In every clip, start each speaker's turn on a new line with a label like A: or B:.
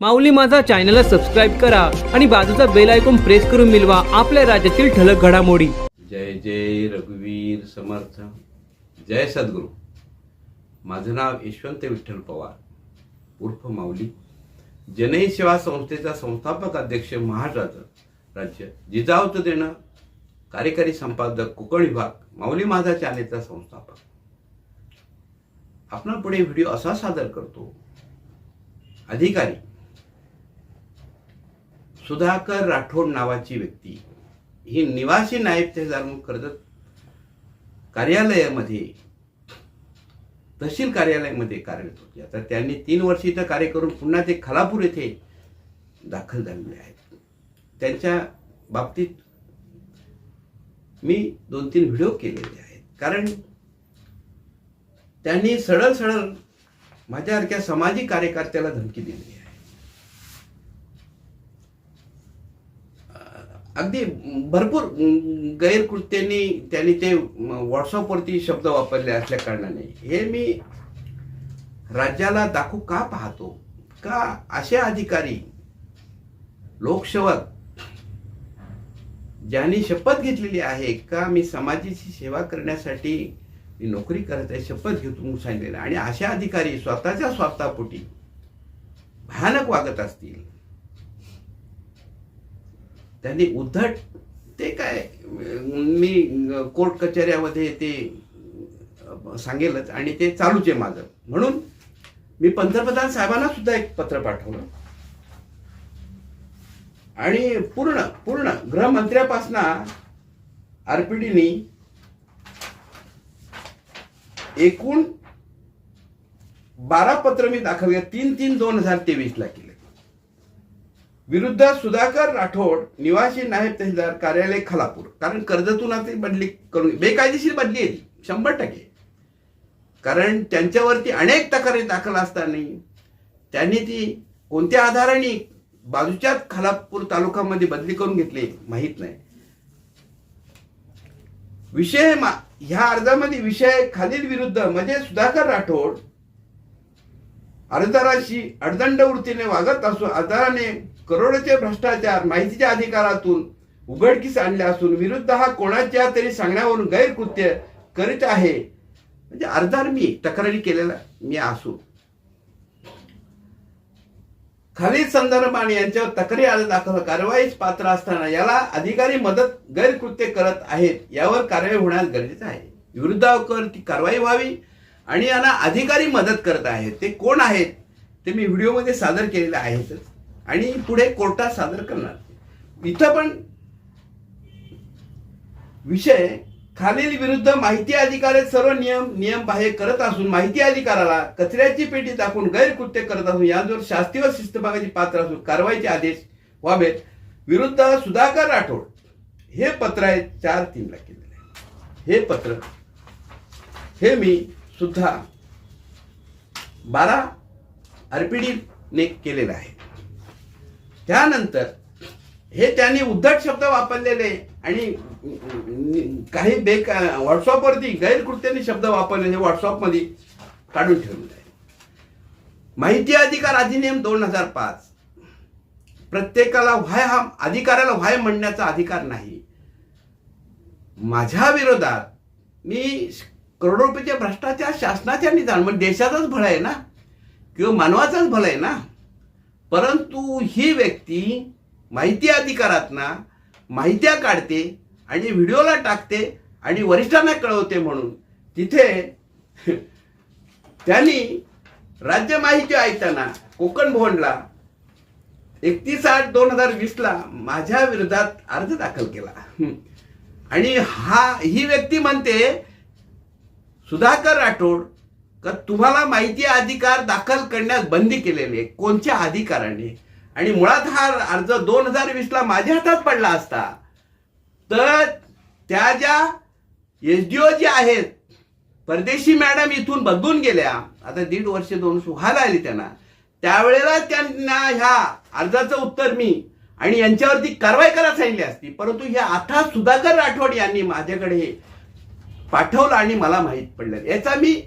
A: माऊली माझा चॅनलला सबस्क्राईब करा आणि बाजूचा बेल ऐकून प्रेस करून मिळवा आपल्या राज्यातील ठळक घडामोडी.
B: जय जय रघुवीर समर्थ. जय सद्गुरू. माझं नाव यशवंत विठ्ठल पवार उर्फ माऊली. जनही सेवा संस्थेचा संस्थापक अध्यक्ष महाराष्ट्राचं राज्य जिजावतं देणं कार्यकारी संपादक कोकण विभाग माऊली माझा चॅनेलचा संस्थापक. आपण पुढे व्हिडिओ असा सादर करतो. अधिकारी सुधाकर राठोड नावाची व्यक्ती. ही निवासी नायब तहसीलदार कर्जत कार्यालयामध्ये तहसील कार्यालयामध्ये कार्यरत होती. आता त्यांनी तीन वर्ष इथं कार्य करून पुन्हा ते खलापूर येथे दाखल झालेले आहेत. त्यांच्या बाबतीत मी दोन तीन व्हिडिओ केलेले आहेत. कारण त्यांनी सरळ सरळ माझ्यासारख्या सामाजिक कार्यकर्त्याला धमकी दिली आहे. अगदी भरपूर गैरकृत्यांनी त्यांनी ते व्हॉट्सअपवरती शब्द वापरले असल्या कारणाने. हे मी राज्याला दाखवू का पाहतो? का असे अधिकारी लोकसेवक ज्यांनी शपथ घेतलेली आहे का मी समाजाची सेवा करण्यासाठी मी नोकरी करत आहे शपथ घेतो म्हणून सांगितलेलं आणि अशा अधिकारी स्वतःच्या स्वार्थापोटी भयानक वागत असतील. त्यांनी उद्धट ते काय मी कोर्ट कचेऱ्यामध्ये ते सांगेलच. आणि ते चालूच आहे माझं म्हणून मी पंतप्रधान साहेबांना सुद्धा एक पत्र पाठवलं. आणि पूर्ण पूर्ण गृहमंत्र्यापासून आरपीडीनी एकूण बारा पत्र मी दाखल तीन तीन दोन हजार तेवीसला केली. विरुद्ध सुधाकर राठोड निवासी नायब तहसीलदार कार्यालय खलापूर. कारण कर्जतून आता बदली करून बेकायदेशीर बदली आहे शंभर टक्के. कारण त्यांच्यावरती अनेक तक्रारी दाखल असताना त्यांनी ती कोणत्या आधाराने बाजूच्याच खलापूर तालुक्यामध्ये बदली करून घेतली माहीत नाही. विषय मा ह्या अर्जामध्ये विषय खालील विरुद्ध म्हणजे सुधाकर राठोड अर्जदाराशी अडदंड वृत्तीने वागत असून अर्जदाराने करोडोचे भ्रष्टाचार माहितीच्या अधिकारातून उघडकीस आणले असून विरुद्ध हा कोणाच्या तरी सांगण्यावरून गैरकृत्य करीत आहे. म्हणजे अर्धार मी तक्रारी केलेला मी असू खालील संदर्भाने यांच्यावर तक्रारी अर्ज दाखल कारवाईस पात्र असताना याला अधिकारी मदत गैरकृत्य करत आहेत यावर कारवाई होण्यास गरजेचं आहे. विरुद्धावर ती कारवाई व्हावी आणि यांना अधिकारी मदत करत आहेत. ते कोण आहेत ते मी व्हिडिओमध्ये सादर केलेले आहेतच आणि पुढे कोर्टात सादर करणार. इथं पण विषय खालील विरुद्ध माहिती अधिकारी सर्व नियम नियम बाह्य करत असून माहिती अधिकाराला कचऱ्याची पेटी दाखवून गैरकृत्य करत असून याजवळ शास्तीय व शिस्तभागाची पात्र असून कारवाईचे आदेश व्हावेत. विरुद्ध सुधाकर राठोड हे पत्र आहे चार तीनला केलेलं आहे. हे पत्र हे मी सुद्धा बारा आरपीडीने केलेलं आहे. त्यानंतर हे त्यांनी उद्धट शब्द वापरलेले आणि काही बेकार व्हॉट्सअपवरती गैरकृत्याने शब्द वापरले हे व्हॉट्सअपमध्ये काढून ठेवलेले आहे. माहिती अधिकार अधिनियम दोन हजार पाच. प्रत्येकाला व्हाय हा अधिकाराला व्हाय म्हणण्याचा अधिकार नाही. माझ्या विरोधात मी करोडो रुपयाचे भ्रष्टाचार शासनाच्या निदान म्हणजे देशाचाच भला आहे ना? किंवा मानवाचाच भला आहे ना? परंतु ही व्यक्ती माहिती अधिकारातना माहित्या काढते आणि व्हिडिओला टाकते आणि वरिष्ठांना कळवते म्हणून. तिथे त्यांनी राज्य माहिती ऐकताना कोकण भवनला एकतीस आठ दोन हजार वीसला माझ्या विरोधात अर्ज दाखल केला. आणि हा ही व्यक्ती म्हणते सुधाकर राठोड का तुम्हाला माहिती अधिकार दाखल करण्यास बंदी केलेली आहे. कोणत्या अधिकाराने? आणि मुळात हा अर्ज दोन हजार वीसला माझ्या हातात पडला असता. तर त्या ज्या एस डी ओ जे आहेत परदेशी मॅडम इथून बदलून गेल्या. आता दीड वर्ष दोन वर्ष व्हायला आली त्यांना. त्यावेळेला त्यांना ह्या अर्जाचं उत्तर मी आणि यांच्यावरती कारवाई करायला सांगितली असती. परंतु हे आता सुधाकर राठोड यांनी माझ्याकडे पाठवलं आणि मला माहीत पडलं. याचा मी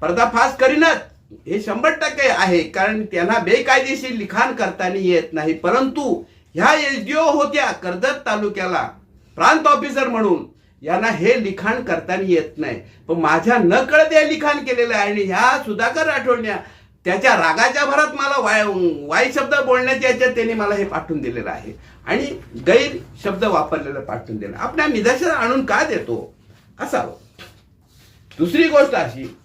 B: पर्दाफाश करीनच. हे शंभर टक्के आहे कारण त्यांना बेकायदेशीर लिखाण करताना येत नाही. परंतु ह्या एसडीओ होत्या कर्जत तालुक्याला प्रांत ऑफिसर म्हणून. यांना हे लिखाण करताना येत नाही. पण माझ्या न कळत हे लिखाण केलेलं आहे आणि ह्या सुधाकर राठोडण्या त्याच्या रागाच्या भरात मला वाय वाई शब्द बोलण्याच्या याच्यात त्यांनी मला हे पाठवून दिलेलं आहे. आणि गैर शब्द वापरलेलं पाठवून दिला आपल्या निदर्शन आणून का देतो? असावं. दुसरी गोष्ट अशी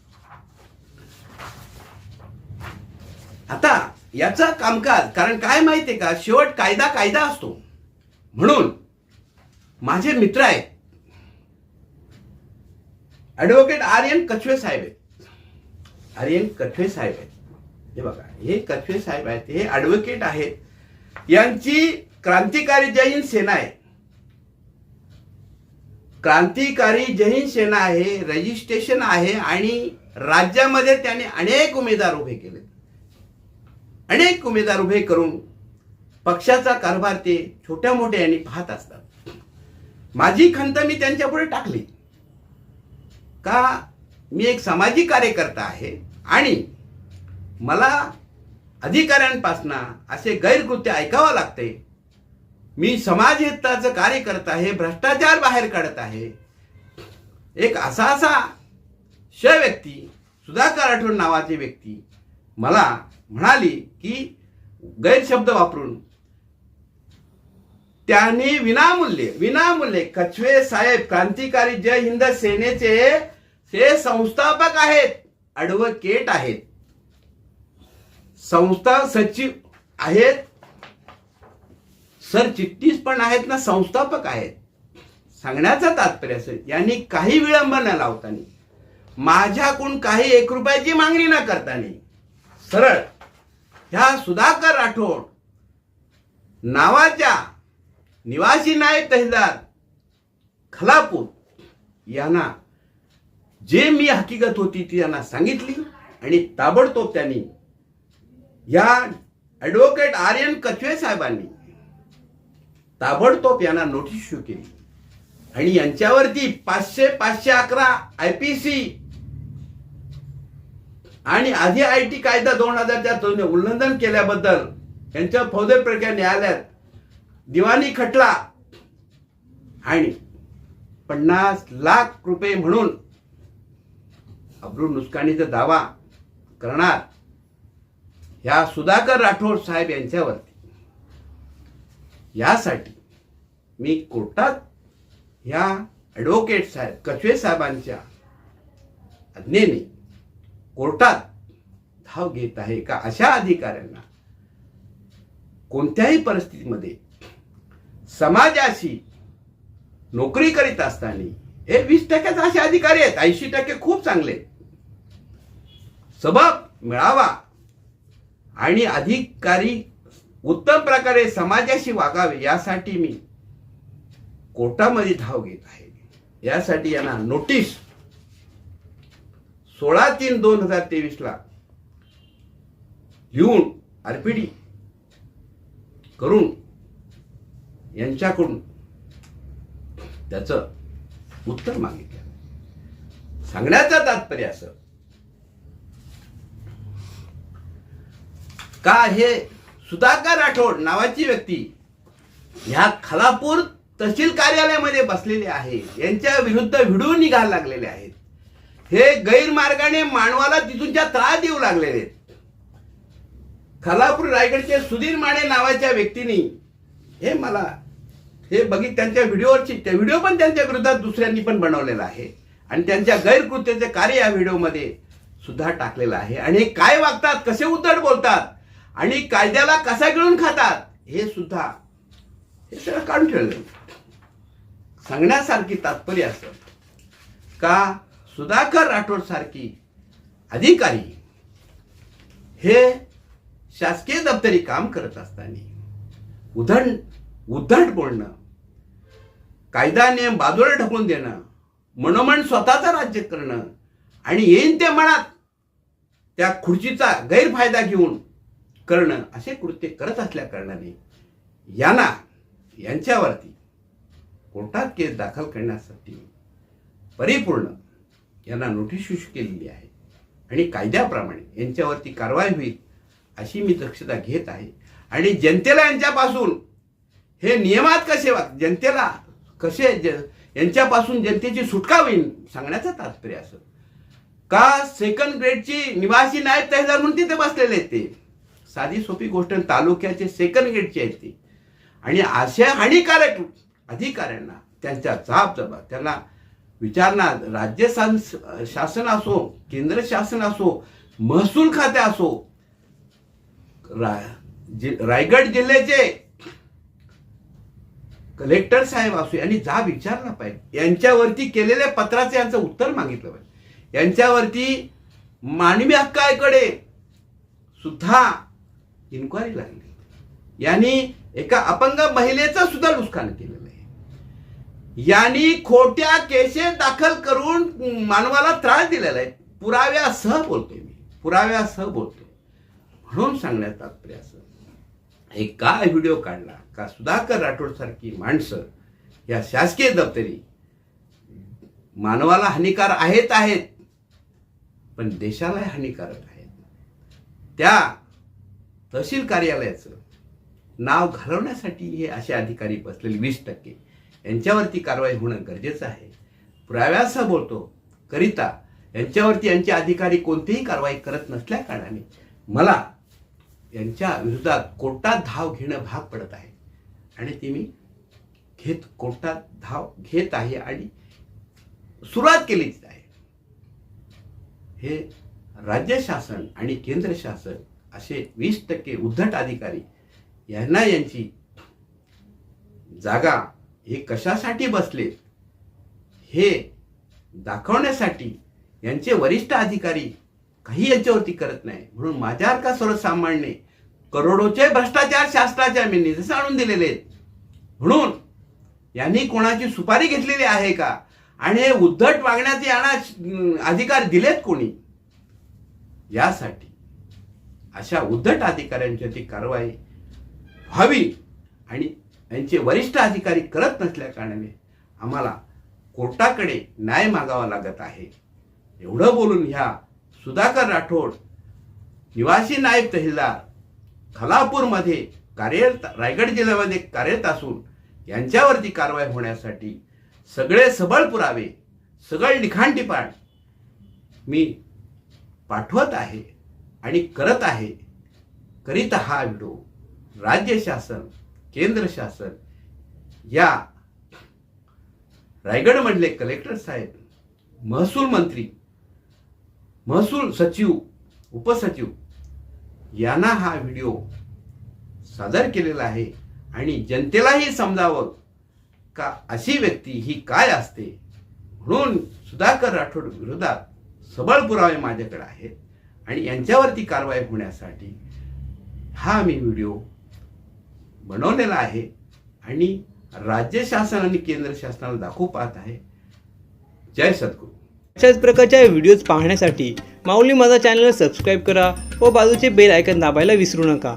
B: आता याचा कामकाज कारण काय माहितीये का? शेवट कायदा कायदा असतो. म्हणून माझे मित्र आहेत. ऍडव्होकेट आर्यन कछवे साहेब आहेत. आर्यन कछवे साहेब आहेत. हे बघा हे कछवे साहेब आहेत हे ऍडव्होकेट आहेत. यांची क्रांतिकारी जैन सेना आहे. क्रांतिकारी जैन सेना आहे रजिस्ट्रेशन आहे आणि राज्यामध्ये त्यांनी अनेक उमेदवार उभे केले अनेक उमेदवार उभे करून पक्षाचा कारभार ते छोट्या मोठ्या यांनी पाहत असतात. माझी खंत मी त्यांच्या पुढे टाकली. का मी एक सामाजिक कार्यकर्ता आहे आणि मला अधिकाऱ्यांपासनं असे गैरकृत्य ऐकावं लागते. मी समाजहिताचं कार्य करत आहे भ्रष्टाचार बाहेर काढत आहे. एक असा असा श व्यक्ती सुधाकर राठोड नावाची व्यक्ती मला म्हणाली की गैरशब्द वापरून त्यांनी विनामूल्य विनामूल्य कछवे साहेब क्रांतिकारी जय हिंद सेनेचे हे संस्थापक आहेत ॲडव्होकेट आहेत. संस्था सचिव आहेत. सर चिट्टीस पण आहेत ना संस्थापक आहेत. सांगण्याचं तात्पर्य असेल यांनी काही विळंब न लावताना माझ्याकडून काही एक रुपयाची मागणी न करताना सरळ ह्या सुधाकर राठोड नावाच्या निवासी नायब तहसीलदार खलापूर यांना जे मी हकीकत होती ती त्यांना सांगितली आणि ताबडतोब त्यांनी या ॲडव्होकेट आर्यन कचवे साहेबांनी ताबडतोब यांना नोटीस इश्यू केली. आणि यांच्यावरती पाचशे पाचशे अकरा आय पी सी आणि आधी आय टी कायदा दोन हजारच्या उल्लंघन केल्याबद्दल यांच्या फौजे प्रक्रिया न्यायालयात दिवाणी खटला. आणि पन्नास लाख रुपये म्हणून अब्रू नुसकानीचा दावा करणार ह्या सुधाकर राठोड साहेब यांच्यावरती. यासाठी मी कोर्टात ह्या ॲडव्होकेट साहेब कचवे साहेबांच्या आज्ञेने कोर्टात धाव घेत आहे का अशा अधिकाऱ्यांना कोणत्याही परिस्थितीमध्ये समाजाशी नोकरी करीत असताना हे वीस टक्क्याचे असे अधिकारी आहेत ऐंशी टक्के खूप चांगले आहेत. सबब मिळावा आणि अधिकारी उत्तम प्रकारे समाजाशी वागावे यासाठी मी कोर्टामध्ये धाव घेत आहे यासाठी यांना नोटीस सोळा तीन दोन हजार तेवीस ला लिहून आरपीडी करून यांच्याकडून त्याचं उत्तर मागितलं. सांगण्याचं तात्पर्य असं का हे सुधाकर राठोड नावाची व्यक्ती ह्या खलापूर तहसील कार्यालयामध्ये बसलेले आहे यांच्या विरुद्ध व्हिडिओ निघायला लागलेले आहेत. हे गैरमार्गाने मानवाला तिथूनच्या त्रास देऊ लागलेले आहेत. खलापूर रायगडचे सुधीर माने नावाच्या व्यक्तीने हे मला हे बघित त्यांच्या व्हिडिओवरची त्या व्हिडिओ पण त्यांच्या विरोधात दुसऱ्यांनी पण बनवलेला आहे. आणि त्यांच्या गैरकृत्याचे कार्य या व्हिडिओमध्ये सुद्धा टाकलेलं आहे. आणि हे काय वागतात कसे उद्धट बोलतात आणि कायद्याला कसा गिळून खातात हे सुद्धा हे सगळं काढून ठेवलं सांगण्यासारखी तात्पर्य असत का? सुधाकर राठोड सारखी अधिकारी हे शासकीय दप्तरी काम करत असताना उधण उद्धट बोलणं कायदा नियम बाजूला ढकलून देणं मनोमन स्वतःचं राज्य करणं आणि येईन ते मनात त्या खुर्चीचा गैरफायदा घेऊन करणं असे कृत्य करत असल्या कारणाने यांना यांच्यावरती कोर्टात केस दाखल करण्यासाठी परिपूर्ण यांना नोटीस इश्यू केलेली आहे. आणि कायद्याप्रमाणे यांच्यावरती कारवाई होईल अशी मी दक्षता घेत आहे. आणि जनतेला यांच्यापासून हे नियमात कसे वाग जनतेला कसे ज यांच्यापासून जनतेची सुटका होईल सांगण्याचं तात्पर्य असं. का सेकंड ग्रेडची निवासी नायब तहसीलदार म्हणून तिथे बसलेले आहेत ते? साधी सोपी गोष्ट तालुक्याचे सेकंड ग्रेडचे आहेत ते. आणि अशा हानिकारक अधिकाऱ्यांना त्यांच्या जाब जबा त्यांना विचारणार राज्य शासन शासन असो केंद्र शासन असो महसूल खाते असो रा रायगड जिल्ह्याचे कलेक्टर साहेब असो यांनी जा विचारला पाहिजे. यांच्यावरती केलेल्या पत्राचे यांचं उत्तर मागितलं पाहिजे. यांच्यावरती मानवी हक्काकडे सुद्धा इन्क्वायरी लागली. यांनी एका अपंग महिलेचं सुद्धा नुकसान केलं. यांनी खोट्या केसेस दाखल करून मानवाला त्रास दिलेला आहे. पुराव्यासह बोलतोय मी. पुराव्यासह बोलतोय. म्हणून सांगण्यात तात्पर्य असं. हे काय व्हिडिओ काढला? का सुधाकर राठोड सारखी माणसं या शासकीय दप्तरी मानवाला हानिकार आहेत आहेत पण देशालाही हानिकारक आहेत. त्या तहसील कार्यालयाचं नाव घालवण्यासाठी हे असे अधिकारी बसलेले वीस टक्के. यांच्यावरती कारवाई होणं गरजेचं आहे. पुराव्यासह बोलतो करिता यांच्यावरती यांचे अधिकारी कोणतीही कारवाई करत नसल्या कारणाने मला यांच्या विरोधात कोर्टात धाव घेणं भाग पडत आहे. आणि ती मी घेत कोर्टात धाव घेत आहे आणि सुरुवात केलीच आहे. हे राज्य शासन आणि केंद्र शासन असे वीस टक्के उद्धट अधिकारी यांना यांची जागा हे कशासाठी बसले? हे दाखवण्यासाठी यांचे वरिष्ठ अधिकारी काही याच्यावरती करत नाही. म्हणून माझ्यावर का सर्वसामान्य करोडोचे भ्रष्टाचार शासनाच्या मी निदर्शनास आणून दिलेले आहेत. म्हणून यांनी कोणाची सुपारी घेतलेली आहे का? आणि हे उद्धट वागण्याचे यांना अधिकार दिलेत कोणी? यासाठी अशा उद्धट अधिकाऱ्यांच्याची कारवाई व्हावी आणि यांचे वरिष्ठ अधिकारी करत नसल्याकारणाने आम्हाला कोर्टाकडे न्याय मागावा लागत आहे. एवढं बोलून ह्या सुधाकर राठोड निवासी नायब तहसीलदार खलापूरमध्ये कार्यरत रायगड जिल्ह्यामध्ये कार्यरत असून यांच्यावरती कारवाई होण्यासाठी सगळे सबळ पुरावे सगळे लिखाणटिपाण मी पाठवत आहे आणि करत आहे. करीत हा व्हिडिओ राज्य शासन केंद्र शासन या रायगडमधले कलेक्टर साहेब महसूल मंत्री महसूल सचिव उपसचिव यांना हा व्हिडिओ सादर केलेला आहे आणि जनतेलाही समजावं का अशी व्यक्ती ही काय असते? म्हणून सुधाकर राठोड विरोधात सबळ पुरावे माझ्याकडे आहेत आणि यांच्यावरती कारवाई होण्यासाठी हा मी व्हिडिओ बनवलेला आहे आणि राज्य शासन आणि केंद्र शासनाला दाखवू पाहत आहे. जय सद्गुरू.
A: अशाच प्रकारच्या व्हिडिओज पाहण्यासाठी माऊली माझा चॅनल सबस्क्राईब करा व बाजूचे बेल आयकन दाबायला विसरू नका.